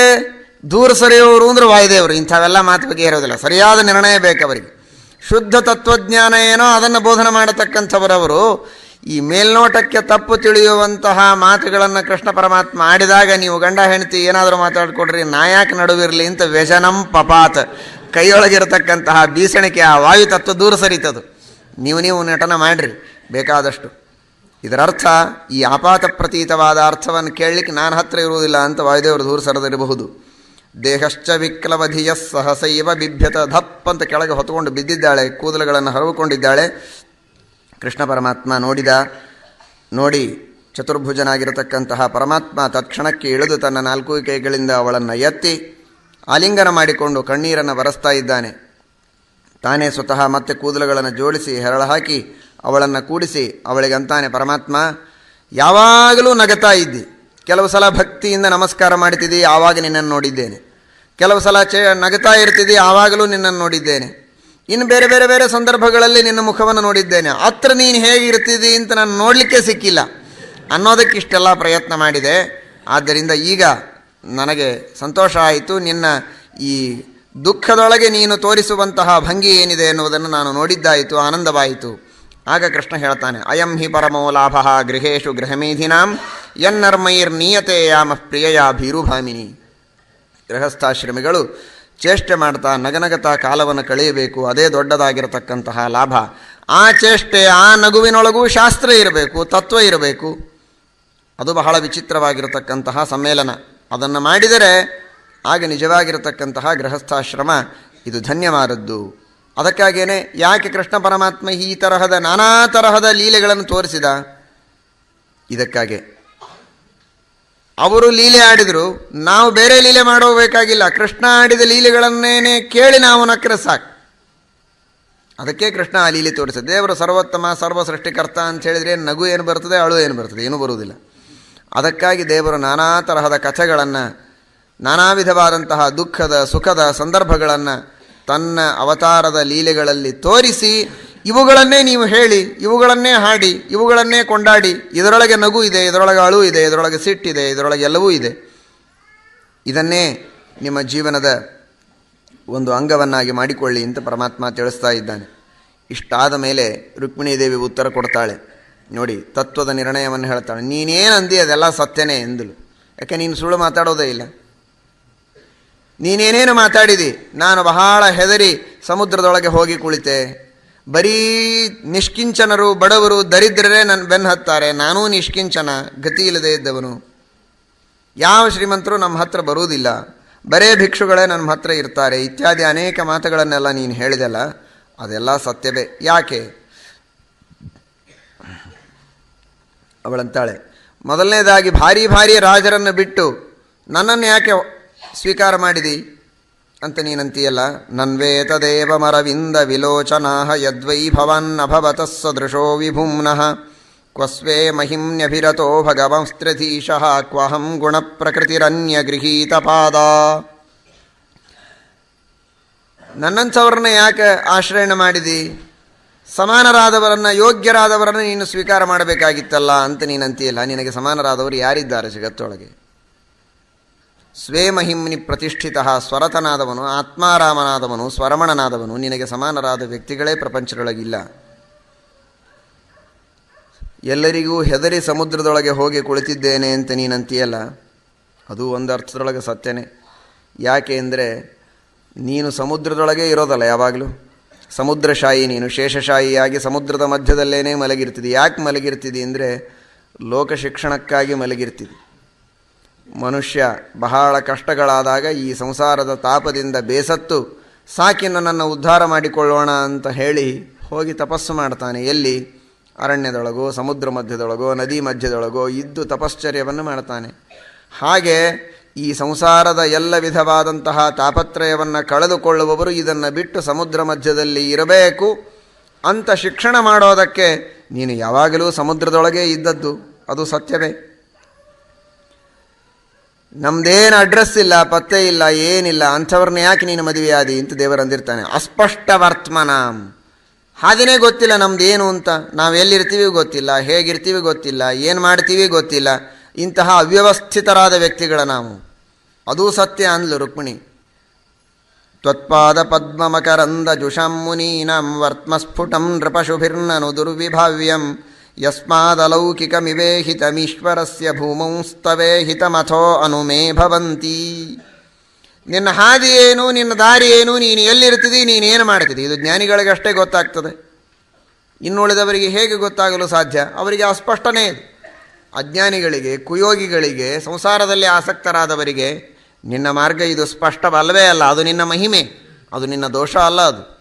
ದೂರ ಸರಿಯೋರು ಅಂದ್ರೆ ವಾಯುದೇವರು, ಇಂಥವೆಲ್ಲ ಮಾತು ಇರೋದಿಲ್ಲ. ಸರಿಯಾದ ನಿರ್ಣಯ ಬೇಕು ಅವರಿಗೆ. ಶುದ್ಧ ತತ್ವಜ್ಞಾನ ಏನೋ ಅದನ್ನು ಬೋಧನೆ ಮಾಡತಕ್ಕಂಥವರವರು ಈ ಮೇಲ್ನೋಟಕ್ಕೆ ತಪ್ಪು ತಿಳಿಯುವಂತಹ ಮಾತುಗಳನ್ನು ಕೃಷ್ಣ ಪರಮಾತ್ಮ ಆಡಿದಾಗ ನೀವು ಗಂಡ, ಹೆಂಡತಿ ಏನಾದರೂ ಮಾತಾಡ್ಕೊಡ್ರಿ ನಾಯಕ ನಡುವಿರಲಿ ಅಂತ ವ್ಯಜನಂ ಪಪಾತ್. ಕೈಯೊಳಗಿರತಕ್ಕಂತಹ ಬೀಸಣಿಕೆ, ಆ ವಾಯು ತತ್ವ ದೂರ ಸರಿತದು. ನೀವು ನೀವು ನಟನ ಮಾಡಿರಿ, ಬೇಕಾದಷ್ಟು. ಇದರರ್ಥ ಈ ಆಪಾತ ಪ್ರತೀತವಾದ ಅರ್ಥವನ್ನು ಕೇಳಲಿಕ್ಕೆ ನಾನು ಹತ್ರ ಇರುವುದಿಲ್ಲ ಅಂತ ವಾಯುದೇವರು ದೂರ ಸರದಿರಬಹುದು. ದೇಹಶ್ಚ ವಿಕ್ಲವಧಿಯ ಸಹಸೈವ ಬಿಭ್ಯತ. ಧಪ್ ಅಂತ ಕೆಳಗೆ ಹೊತ್ಕೊಂಡು ಬಿದ್ದಿದ್ದಾಳೆ, ಕೂದಲುಗಳನ್ನು ಹರವುಕೊಂಡಿದ್ದಾಳೆ. ಕೃಷ್ಣ ಪರಮಾತ್ಮ ನೋಡಿದ, ನೋಡಿ ಚತುರ್ಭುಜನಾಗಿರತಕ್ಕಂತಹ ಪರಮಾತ್ಮ ತತ್ಕ್ಷಣಕ್ಕೆ ಇಳಿದು ತನ್ನ ನಾಲ್ಕು ಕೈಗಳಿಂದ ಅವಳನ್ನು ಎತ್ತಿ ಆಲಿಂಗನ ಮಾಡಿಕೊಂಡು ಕಣ್ಣೀರನ್ನು ಬರೆಸ್ತಾ ಇದ್ದಾನೆ. ತಾನೇ ಸ್ವತಃ ಮತ್ತೆ ಕೂದಲುಗಳನ್ನು ಜೋಡಿಸಿ ಹೆರಳ ಹಾಕಿ ಅವಳನ್ನು ಕೂಡಿಸಿ ಅವಳಿಗಂತಾನೆ, ಪರಮಾತ್ಮ, ಯಾವಾಗಲೂ ನಗತಾ ಇದ್ದಿ ಕೆಲವು ಸಲ ಭಕ್ತಿಯಿಂದ ನಮಸ್ಕಾರ ಮಾಡ್ತಿದ್ದಿ ಆವಾಗ ನಿನ್ನನ್ನು ನೋಡಿದ್ದೇನೆ. ಕೆಲವು ಸಲ ಚ ನಗತಾ ಇರ್ತಿದ್ದಿ ಆವಾಗಲೂ ನಿನ್ನನ್ನು ನೋಡಿದ್ದೇನೆ. ಇನ್ನು ಬೇರೆ ಬೇರೆ ಬೇರೆ ಸಂದರ್ಭಗಳಲ್ಲಿ ನಿನ್ನ ಮುಖವನ್ನು ನೋಡಿದ್ದೇನೆ. ಹತ್ರ ನೀನು ಹೇಗಿರ್ತಿದ್ದಿ ಅಂತ ನಾನು ನೋಡಲಿಕ್ಕೆ ಸಿಕ್ಕಿಲ್ಲ. ಅನ್ನೋದಕ್ಕೆ ಇಷ್ಟೆಲ್ಲ ಪ್ರಯತ್ನ ಮಾಡಿದೆ. ಆದ್ದರಿಂದ ಈಗ ನನಗೆ ಸಂತೋಷ ಆಯಿತು. ನಿನ್ನ ಈ ದುಃಖದೊಳಗೆ ನೀನು ತೋರಿಸುವಂತಹ ಭಂಗಿ ಏನಿದೆ ಎನ್ನುವುದನ್ನು ನಾನು ನೋಡಿದ್ದಾಯಿತು, ಆನಂದವಾಯಿತು. ಆಗ ಕೃಷ್ಣ ಹೇಳ್ತಾನೆ, ಅಯಂ ಹಿ ಪರಮೋ ಲಾಭ ಗೃಹೇಶು ಗೃಹಮೇಧಿನಾಂ ಯನ್ನರ್ಮೈರ್ನೀಯತೆ ಯಾಮ ಪ್ರಿಯಯ ಭೀರುಭಾಮಿನಿ ಗೃಹಸ್ಥಾಶ್ರಮಿಗಳು ಚೇಷ್ಟೆ ಮಾಡ್ತಾ ನಗನಗತಾ ಕಾಲವನ್ನು ಕಳೆಯಬೇಕು, ಅದೇ ದೊಡ್ಡದಾಗಿರತಕ್ಕಂತಹ ಲಾಭ. ಆ ಚೇಷ್ಟೆ, ಆ ನಗುವಿನೊಳಗೂ ಶಾಸ್ತ್ರ ಇರಬೇಕು, ತತ್ವ ಇರಬೇಕು. ಅದು ಬಹಳ ವಿಚಿತ್ರವಾಗಿರತಕ್ಕಂತಹ ಸಮ್ಮೇಳನ. ಅದನ್ನು ಮಾಡಿದರೆ ಆಗ ನಿಜವಾಗಿರತಕ್ಕಂತಹ ಗೃಹಸ್ಥಾಶ್ರಮ ಇದು ಧನ್ಯವಾದದ್ದು. ಅದಕ್ಕಾಗೇನೆ ಯಾಕೆ ಕೃಷ್ಣ ಪರಮಾತ್ಮ ಈ ತರಹದ ನಾನಾ ತರಹದ ಲೀಲೆಗಳನ್ನು ತೋರಿಸಿದ? ಇದಕ್ಕಾಗೆ ಅವರು ಲೀಲೆ ಆಡಿದರು. ನಾವು ಬೇರೆ ಲೀಲೆ ಮಾಡೋಬೇಕಾಗಿಲ್ಲ. ಕೃಷ್ಣ ಆಡಿದ ಲೀಲೆಗಳನ್ನೇನೆ ಕೇಳಿ ನಾವು ನಕ್ಕರೆ ಸಾಕು. ಅದಕ್ಕೆ ಕೃಷ್ಣ ಆ ಲೀಲೆ ತೋರಿಸಿದ ದೇವರು ಸರ್ವೋತ್ತಮ ಸರ್ವ ಸೃಷ್ಟಿಕರ್ತ ಅಂತ ಹೇಳಿದರೆ ನಗು ಏನು ಬರ್ತದೆ, ಅಳು ಏನು ಬರ್ತದೆ, ಏನೂ ಬರುವುದಿಲ್ಲ. ಅದಕ್ಕಾಗಿ ದೇವರು ನಾನಾ ತರಹದ ಕಥೆಗಳನ್ನು, ನಾನಾ ವಿಧವಾದಂತಹ ದುಃಖದ, ಸುಖದ ಸಂದರ್ಭಗಳನ್ನು ತನ್ನ ಅವತಾರದ ಲೀಲೆಗಳಲ್ಲಿ ತೋರಿಸಿ ಇವುಗಳನ್ನೇ ನೀವು ಹೇಳಿ, ಇವುಗಳನ್ನೇ ಹಾಡಿ, ಇವುಗಳನ್ನೇ ಕೊಂಡಾಡಿ, ಇದರೊಳಗೆ ನಗು ಇದೆ, ಇದರೊಳಗೆ ಅಳು ಇದೆ, ಇದರೊಳಗೆ ಸಿಟ್ಟಿದೆ ಇದರೊಳಗೆ ಎಲ್ಲವೂ ಇದೆ. ಇದನ್ನೇ ನಿಮ್ಮ ಜೀವನದ ಒಂದು ಅಂಗವನ್ನಾಗಿ ಮಾಡಿಕೊಳ್ಳಿ ಅಂತ ಪರಮಾತ್ಮ ತಿಳಿಸ್ತಾ ಇದ್ದಾನೆ. ಇಷ್ಟಾದ ಮೇಲೆ ರುಕ್ಮಿಣೀ ದೇವಿ ಉತ್ತರ ಕೊಡ್ತಾಳೆ. ನೋಡಿ, ತತ್ವದ ನಿರ್ಣಯವನ್ನು ಹೇಳ್ತಾಳೆ. ನೀನೇನು ಅಂದಿ ಅದೆಲ್ಲ ಸತ್ಯನೇ ಎಂದಳು ಯಾಕೆ ನೀನು ಸುಳ್ಳು ಮಾತಾಡೋದೇ ಇಲ್ಲ? ನೀನೇನೇನು ಮಾತಾಡಿದಿ? ನಾನು ಬಹಳ ಹೆದರಿ ಸಮುದ್ರದೊಳಗೆ ಹೋಗಿ ಕುಳಿತೆ. ಬರೀ ನಿಷ್ಕಿಂಚನರು ಬಡವರು ದರಿದ್ರರೇ ನನ್ನ ಬೆನ್ನು ಹತ್ತಾರೆ, ನಾನೂ ನಿಷ್ಕಿಂಚನ, ಗತಿ ಇಲ್ಲದೆ ಇದ್ದವನು. ಯಾವ ಶ್ರೀಮಂತರು ನಮ್ಮ ಹತ್ರ ಬರುವುದಿಲ್ಲ. ಬರೇ ಭಿಕ್ಷುಗಳೇ ನಮ್ಮ ಹತ್ರ ಇರ್ತಾರೆ. ಇತ್ಯಾದಿ ಅನೇಕ ಮಾತುಗಳನ್ನೆಲ್ಲ ನೀನು ಹೇಳಿದೆಲ್ಲ, ಅದೆಲ್ಲ ಸತ್ಯವೇ. ಯಾಕೆ? ಅವಳಂತಾಳೆ, ಮೊದಲನೇದಾಗಿ ಭಾರಿ ಭಾರಿ ರಾಜರನ್ನು ಬಿಟ್ಟು ನನ್ನನ್ನು ಯಾಕೆ ಸ್ವೀಕಾರ ಮಾಡಿದಿ? ಅಂತ ನೀನಂತೀಯಲ್ಲ? ನನ್ವೇತದೇವಮರವಿಂದ ವಿಲೋಚನಾ ಯದ್ವೈ ಭವನ್ನಭವತ ಸದೃಶೋ ವಿಭುಮ್ನಃ. ಕ್ವಸ್ವೇ ಮಹಿಮ್ಯಭಿರತೋ ಭಗವಂಸ್ತ್ರಿಧೀಶಃ ಕ್ವಹಂ ಗುಣಪ್ರಕೃತಿರನ್ಯಗೃಹೀತ ಪಾದ ನನ್ನಂಥವ್ರನ್ನ ಯಾಕೆ ಆಶ್ರಯಣ ಮಾಡಿದಿ? ಸಮಾನರಾದವರನ್ನು, ಯೋಗ್ಯರಾದವರನ್ನು ನೀನು ಸ್ವೀಕಾರ ಮಾಡಬೇಕಾಗಿತ್ತಲ್ಲ ಅಂತ ನೀನಂತೀಯಲ್ಲ? ನಿನಗೆ ಸಮಾನರಾದವರು ಯಾರಿದ್ದಾರೆ ಜಗತ್ತೊಳಗೆ? ಸ್ವೇ ಮಹಿಮ್ನಿ ಪ್ರತಿಷ್ಠಿತ ಸ್ವರತನಾದವನು ಆತ್ಮಾರಾಮನಾದವನು, ಸ್ವರಮಣನಾದವನು, ನಿನಗೆ ಸಮಾನರಾದ ವ್ಯಕ್ತಿಗಳೇ ಪ್ರಪಂಚದೊಳಗಿಲ್ಲ. ಎಲ್ಲರಿಗೂ ಹೆದರಿ ಸಮುದ್ರದೊಳಗೆ ಹೋಗಿ ಕುಳಿತಿದ್ದೇನೆ ಅಂತ ನೀನಂತೀಯಲ್ಲ? ಅದು ಒಂದು ಅರ್ಥದೊಳಗೆ ಸತ್ಯನೇ. ಯಾಕೆ ಅಂದರೆ ನೀನು ಸಮುದ್ರದೊಳಗೆ ಇರೋದಲ್ಲ ಯಾವಾಗಲೂ. ಸಮುದ್ರಶಾಹಿ ನೀನು ಶೇಷಶಾಹಿಯಾಗಿ ಸಮುದ್ರದ ಮಧ್ಯದಲ್ಲೇನೇ ಮಲಗಿರ್ತಿದ್ದಿ ಯಾಕೆ ಮಲಗಿರ್ತಿದ್ದಿ ಅಂದರೆ ಲೋಕ ಶಿಕ್ಷಣಕ್ಕಾಗಿ ಮಲಗಿರ್ತಿದ್ದಿ ಮನುಷ್ಯ ಬಹಳ ಕಷ್ಟಗಳಾದಾಗ ಈ ಸಂಸಾರದ ತಾಪದಿಂದ ಬೇಸತ್ತು ಸಾಕಿ ನನ್ನನ್ನು ಉದ್ಧಾರ ಮಾಡಿಕೊಳ್ಳೋಣ ಅಂತ ಹೇಳಿ ಹೋಗಿ ತಪಸ್ಸು ಮಾಡ್ತಾನೆ. ಎಲ್ಲಿ? ಅರಣ್ಯದೊಳಗೋ, ಸಮುದ್ರ ಮಧ್ಯದೊಳಗೋ, ನದಿ ಮಧ್ಯದೊಳಗೋ ಇದ್ದು ತಪಶ್ಚರ್ಯವನ್ನು ಮಾಡ್ತಾನೆ. ಹಾಗೆ ಈ ಸಂಸಾರದ ಎಲ್ಲ ವಿಧವಾದಂತಹ ತಾಪತ್ರಯವನ್ನು ಕಳೆದುಕೊಳ್ಳುವವರು ಇದನ್ನು ಬಿಟ್ಟು ಸಮುದ್ರ ಮಧ್ಯದಲ್ಲಿ ಇರಬೇಕು. ಅಂತ ಶಿಕ್ಷಣ ಮಾಡೋದಕ್ಕೆ ನೀನು ಯಾವಾಗಲೂ ಸಮುದ್ರದೊಳಗೆ ಇದ್ದದ್ದು. ಅದು ಸತ್ಯವೇ. ನಮ್ದೇನು ಅಡ್ರೆಸ್ ಇಲ್ಲ, ಪತ್ತೆ ಇಲ್ಲ, ಏನಿಲ್ಲ, ಅಂಥವ್ರನ್ನ ಯಾಕೆ ನೀನು ಮದುವೆಯಾದಿ ಅಂತ ದೇವರು ಅಂದಿರ್ತಾನೆ. ಅಸ್ಪಷ್ಟ ವರ್ತಮನಾಂ. ಹಾದಿನೇ ಗೊತ್ತಿಲ್ಲ ನಮ್ದು ಏನು ಅಂತ. ನಾವು ಎಲ್ಲಿರ್ತೀವಿ ಗೊತ್ತಿಲ್ಲ, ಹೇಗಿರ್ತೀವಿ ಗೊತ್ತಿಲ್ಲ, ಏನು ಮಾಡ್ತೀವಿ ಗೊತ್ತಿಲ್ಲ. ಇಂತಹ ಅವ್ಯವಸ್ಥಿತರಾದ ವ್ಯಕ್ತಿಗಳ ನಾವು. ಅದೂ ಸತ್ಯ ಅಂದ್ಲು ರುಕ್ಮಿಣಿ. ತ್ವತ್ಪಾದ ಪದ್ಮಮಕರಂದ ಜುಷಂ ಮುನೀನಂ ವರ್ತ್ಮಸ್ಫುಟಂ ನೃಪಶುಭಿರ್ನನು ದುರ್ವಿಭಾವ್ಯಂ. ಯಸ್ಮಾದಲೌಕಿಕಮಿವೇಹಿತಮೀಶ್ವರಸ್ಯ ಭೂಮಂಸ್ತವೇ ಹಿತಮಥೋ ಅನುಮೇ ಭವಂತಿ. ನಿನ್ನ ಹಾದಿ ಏನು ನಿನ್ನ ದಾರಿ ಏನು ನೀನು ಎಲ್ಲಿರ್ತಿದಿ ನೀನೇನು ಮಾಡ್ತಿದ್ದಿ ಇದು ಜ್ಞಾನಿಗಳಿಗಷ್ಟೇ ಗೊತ್ತಾಗ್ತದೆ. ಇನ್ನುಳಿದವರಿಗೆ ಹೇಗೆ ಗೊತ್ತಾಗಲು ಸಾಧ್ಯ? ಅವರಿಗೆ ಅಸ್ಪಷ್ಟನೇ ಇದು. ಅಜ್ಞಾನಿಗಳಿಗೆ, ಕುಯೋಗಿಗಳಿಗೆ, ಸಂಸಾರದಲ್ಲಿ ಆಸಕ್ತರಾದವರಿಗೆ ನಿನ್ನ ಮಾರ್ಗ ಇದು ಸ್ಪಷ್ಟವಲ್ಲವೇ ಅಲ್ಲ, ಅದು ನಿನ್ನ ಮಹಿಮೆ, ಅದು ನಿನ್ನ ದೋಷ ಅಲ್ಲ ಅದು.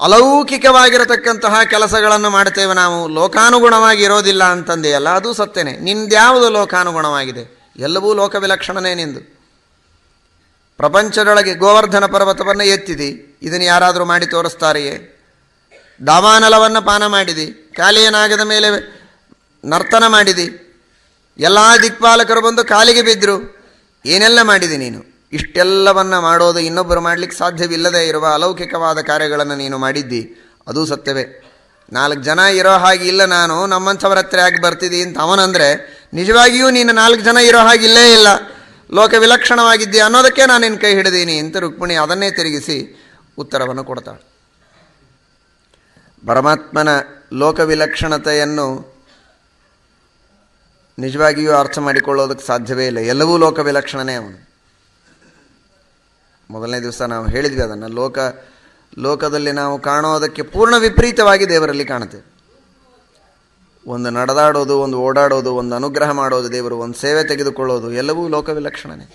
ಅಲೌಕಿಕವಾಗಿರತಕ್ಕಂತಹ ಕೆಲಸಗಳನ್ನು ಮಾಡ್ತೇವೆ ನಾವು. ಲೋಕಾನುಗುಣವಾಗಿ ಇರೋದಿಲ್ಲ ಅಂತಂದೆಯಲ್ಲ, ಅದು ಸತ್ಯನೇ. ನಿಂದ್ಯಾವುದು ಲೋಕಾನುಗುಣವಾಗಿದೆ. ಎಲ್ಲವೂ ಲೋಕವಿಲಕ್ಷಣನೇ ನಿಂದು. ಪ್ರಪಂಚದೊಳಗೆ ಗೋವರ್ಧನ ಪರ್ವತವನ್ನು ಎತ್ತಿದಿ. ಇದನ್ನು ಯಾರಾದರೂ ಮಾಡಿ ತೋರಿಸ್ತಾರೆಯೇ? ದಾವಾನಲವನ್ನು ಪಾನ ಮಾಡಿದಿ. ಕಾಲಿಯನಾಗದ ಮೇಲೆ ನರ್ತನ ಮಾಡಿದಿ. ಎಲ್ಲ ದಿಕ್ಪಾಲಕರು ಬಂದು ಕಾಲಿಗೆ ಬಿದ್ದರು ಏನೆಲ್ಲ ಮಾಡಿದಿ ನೀನು? ಇಷ್ಟೆಲ್ಲವನ್ನು ಮಾಡೋದು ಇನ್ನೊಬ್ಬರು ಮಾಡಲಿಕ್ಕೆ ಸಾಧ್ಯವಿಲ್ಲದೆ ಇರುವ ಅಲೌಕಿಕವಾದ ಕಾರ್ಯಗಳನ್ನು ನೀನು ಮಾಡಿದ್ದಿ. ಅದು ಸತ್ಯವೇ. ನಾಲ್ಕು ಜನ ಇರೋ ಹಾಗೆ ಇಲ್ಲ ನಾನು, ನಮ್ಮಂಥವ್ರ ಹತ್ರ ಯಾಕೆ ಬರ್ತಿದ್ದಿ ಅಂತ ಅವನಂದರೆ, ನಿಜವಾಗಿಯೂ ನೀನು ನಾಲ್ಕು ಜನ ಇರೋ ಹಾಗಿಲ್ಲೇ ಇಲ್ಲ ಲೋಕ ವಿಲಕ್ಷಣವಾಗಿದ್ದಿ ಅನ್ನೋದಕ್ಕೆ ನಾನು ನಿನ್ನ ಕೈ ಹಿಡಿದೀನಿ ಅಂತ ರುಕ್ಮಿಣಿ ಅದನ್ನೇ ತಿರುಗಿಸಿ ಉತ್ತರವನ್ನು ಕೊಡ್ತಾಳೆ. ಪರಮಾತ್ಮನ ಲೋಕವಿಲಕ್ಷಣತೆಯನ್ನು ನಿಜವಾಗಿಯೂ ಅರ್ಥ ಮಾಡಿಕೊಳ್ಳೋದಕ್ಕೆ ಸಾಧ್ಯವೇ ಇಲ್ಲ. ಎಲ್ಲವೂ ಲೋಕ ವಿಲಕ್ಷಣನೇ ಅವನು. ಮೊದಲನೇ ದಿವಸ ನಾವು ಹೇಳಿದ್ವಿ ಅದನ್ನು. ಲೋಕ, ಲೋಕದಲ್ಲಿ ನಾವು ಕಾಣೋದಕ್ಕೆ ಪೂರ್ಣ ವಿಪರೀತವಾಗಿ ದೇವರಲ್ಲಿ ಕಾಣುತ್ತೆ. ಒಂದು ನಡೆದಾಡೋದು, ಒಂದು ಓಡಾಡೋದು, ಒಂದು ಅನುಗ್ರಹ ಮಾಡೋದು, ದೇವರು ಒಂದು ಸೇವೆ ತೆಗೆದುಕೊಳ್ಳೋದು, ಎಲ್ಲವೂ ಲೋಕ ವಿಲಕ್ಷಣನೇ.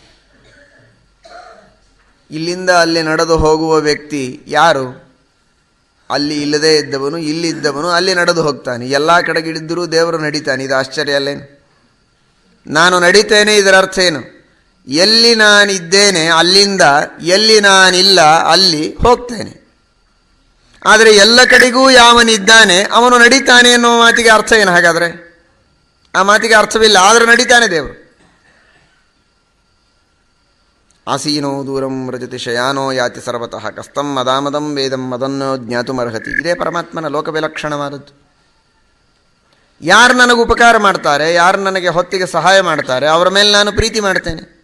ಇಲ್ಲಿಂದ ಅಲ್ಲಿ ನಡೆದು ಹೋಗುವ ವ್ಯಕ್ತಿ ಯಾರು? ಅಲ್ಲಿ ಇಲ್ಲದೇ ಇದ್ದವನು ಇಲ್ಲಿದ್ದವನು ಅಲ್ಲಿ ನಡೆದು ಹೋಗ್ತಾನೆ. ಎಲ್ಲ ಕಡೆಗಿಡಿದ್ದರೂ ದೇವರು ನಡೀತಾನೆ. ಇದು ಆಶ್ಚರ್ಯ ಅಲ್ಲೇನು? ನಾನು ನಡೀತೇನೆ, ಇದರ ಅರ್ಥ ಏನು? ಎಲ್ಲಿ ನಾನಿದ್ದೇನೆ ಅಲ್ಲಿಂದ, ಎಲ್ಲಿ ನಾನಿಲ್ಲ ಅಲ್ಲಿ ಹೋಗ್ತೇನೆ. ಆದರೆ ಎಲ್ಲ ಕಡೆಗೂ ಯಾವನಿದ್ದಾನೆ, ಅವನು ನಡೀತಾನೆ ಅನ್ನೋ ಮಾತಿಗೆ ಅರ್ಥ ಏನು ಹಾಗಾದರೆ? ಆ ಮಾತಿಗೆ ಅರ್ಥವಿಲ್ಲ, ಆದರೆ ನಡೀತಾನೆ ದೇವರು. ಆಸೀನೋ ದೂರಂ ರಜತಿ ಶಯಾನೋ ಯಾತಿ ಸರ್ವತಃ ಕಸ್ತಂ ಮದಾಮದಂ ವೇದಂ ಮದನ್ನೋ ಜ್ಞಾತುಮರ್ಹತಿ. ಇದೇ ಪರಮಾತ್ಮನ ಲೋಕವಿಲಕ್ಷಣವಾದದ್ದು. ಯಾರು ನನಗೆ ಉಪಕಾರ ಮಾಡ್ತಾರೆ, ಯಾರು ನನಗೆ ಹೊತ್ತಿಗೆ ಸಹಾಯ ಮಾಡ್ತಾರೆ, ಅವರ ಮೇಲೆ ನಾನು ಪ್ರೀತಿ ಮಾಡ್ತೇನೆ.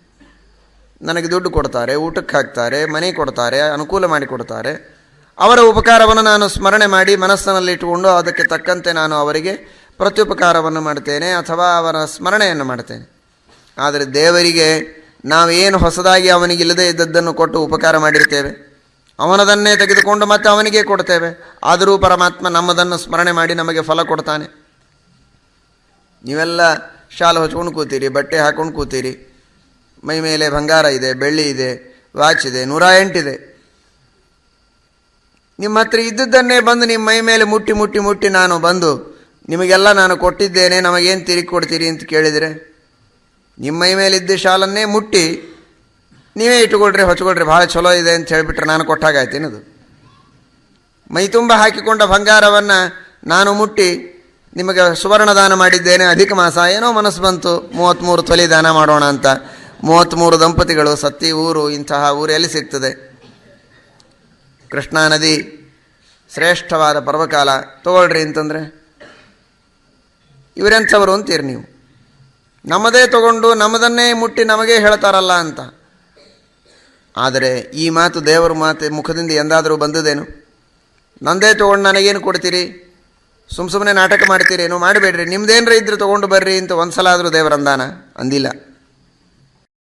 ನನಗೆ ದುಡ್ಡು ಕೊಡ್ತಾರೆ, ಊಟಕ್ಕೆ ಹಾಕ್ತಾರೆ, ಮನೆ ಕೊಡ್ತಾರೆ, ಅನುಕೂಲ ಮಾಡಿಕೊಡ್ತಾರೆ ಅವರ ಉಪಕಾರವನ್ನು ನಾನು ಸ್ಮರಣೆ ಮಾಡಿ ಮನಸ್ಸಿನಲ್ಲಿ ಇಟ್ಟುಕೊಂಡು ಅದಕ್ಕೆ ತಕ್ಕಂತೆ ನಾನು ಅವರಿಗೆ ಪ್ರತ್ಯುಪಕಾರವನ್ನು ಮಾಡ್ತೇನೆ ಅಥವಾ ಅವರ ಸ್ಮರಣೆಯನ್ನು ಮಾಡ್ತೇನೆ. ಆದರೆ ದೇವರಿಗೆ ನಾವು ಏನು ಹೊಸದಾಗಿ ಅವನಿಗೆ ಇಲ್ಲದೇ ಇದ್ದದ್ದನ್ನು ಕೊಟ್ಟು ಉಪಕಾರ ಮಾಡಿರ್ತೇವೆ. ಅವನದನ್ನೇ ತೆಗೆದುಕೊಂಡು ಮತ್ತೆ ಅವನಿಗೆ ಕೊಡ್ತೇವೆ. ಆದರೂ ಪರಮಾತ್ಮ ನಮ್ಮದನ್ನು ಸ್ಮರಣೆ ಮಾಡಿ ನಮಗೆ ಫಲ ಕೊಡ್ತಾನೆ. ನೀವೆಲ್ಲ ಶಾಲು ಹೊಚ್ಕೊಂಡು ಕೂತೀರಿ, ಬಟ್ಟೆ ಹಾಕ್ಕೊಂಡು ಕೂತೀರಿ. ಮೈ ಮೇಲೆ ಬಂಗಾರ ಇದೆ, ಬೆಳ್ಳಿ ಇದೆ ವಾಚ್ ಇದೆ, ನೂರ ಎಂಟಿದೆ ನಿಮ್ಮ ಹತ್ರ ಇದ್ದದ್ದನ್ನೇ ಬಂದು ನಿಮ್ಮ ಮೈ ಮೇಲೆ ಮುಟ್ಟಿ ಮುಟ್ಟಿ ಮುಟ್ಟಿ ನಾನು ಬಂದು ನಿಮಗೆಲ್ಲ ನಾನು ಕೊಟ್ಟಿದ್ದೇನೆ, ನಮಗೇನು ತಿರುಗಿ ಕೊಡ್ತೀರಿ ಅಂತ ಕೇಳಿದರೆ, ನಿಮ್ಮ ಮೈ ಇದ್ದ ಶಾಲನ್ನೇ ಮುಟ್ಟಿ ನೀವೇ ಇಟ್ಟುಕೊಳ್ರಿ, ಹೊಚ್ಕೊಳ್ರಿ, ಭಾಳ ಚಲೋ ಇದೆ ಅಂತ ಹೇಳಿಬಿಟ್ರೆ ನಾನು ಕೊಟ್ಟಾಗಾಯ್ತೇನದು ಮೈ ತುಂಬ ಹಾಕಿಕೊಂಡ ಬಂಗಾರವನ್ನು ನಾನು ಮುಟ್ಟಿ ನಿಮಗೆ ಸುವರ್ಣ ದಾನ ಮಾಡಿದ್ದೇನೆ, ಅಧಿಕ ಮಾಸ, ಏನೋ ಮನಸ್ಸು ಬಂತು, ಮೂವತ್ತ್ಮೂರು ತೊಲಿ ದಾನ ಮಾಡೋಣ ಅಂತ. ಮೂವತ್ತ್ಮೂರು ದಂಪತಿಗಳು, ಸತ್ತಿ, ಊರು, ಇಂತಹ ಊರು ಎಲ್ಲಿ ಸಿಗ್ತದೆ? ಕೃಷ್ಣಾ ನದಿ, ಶ್ರೇಷ್ಠವಾದ ಪರ್ವಕಾಲ, ತಗೊಳ್ರಿ ಅಂತಂದರೆ? ಇವರೆಂಥವರು ಅಂತೀರಿ ನೀವು? ನಮ್ಮದೇ ತಗೊಂಡು ನಮ್ಮದನ್ನೇ ಮುಟ್ಟಿ ನಮಗೇ ಹೇಳ್ತಾರಲ್ಲ ಅಂತ. ಆದರೆ ಈ ಮಾತು ದೇವರ ಮಾತು ಮುಖದಿಂದ ಎಂದಾದರೂ ಬಂದದೇನು? ನಂದೇ ತೊಗೊಂಡು ನನಗೇನು ಕೊಡ್ತೀರಿ? ಸುಮ್ಮ ಸುಮ್ಮನೆ ನಾಟಕ ಮಾಡ್ತೀರೇನು? ಮಾಡಬೇಡ್ರಿ. ನಿಮ್ದೇನರ ಇದ್ರೆ ತೊಗೊಂಡು ಬರ್ರಿ ಅಂತ ಒಂದು ಸಲ ಆದರೂ ದೇವರಂದಾನ? ಅಂದಿಲ್ಲ.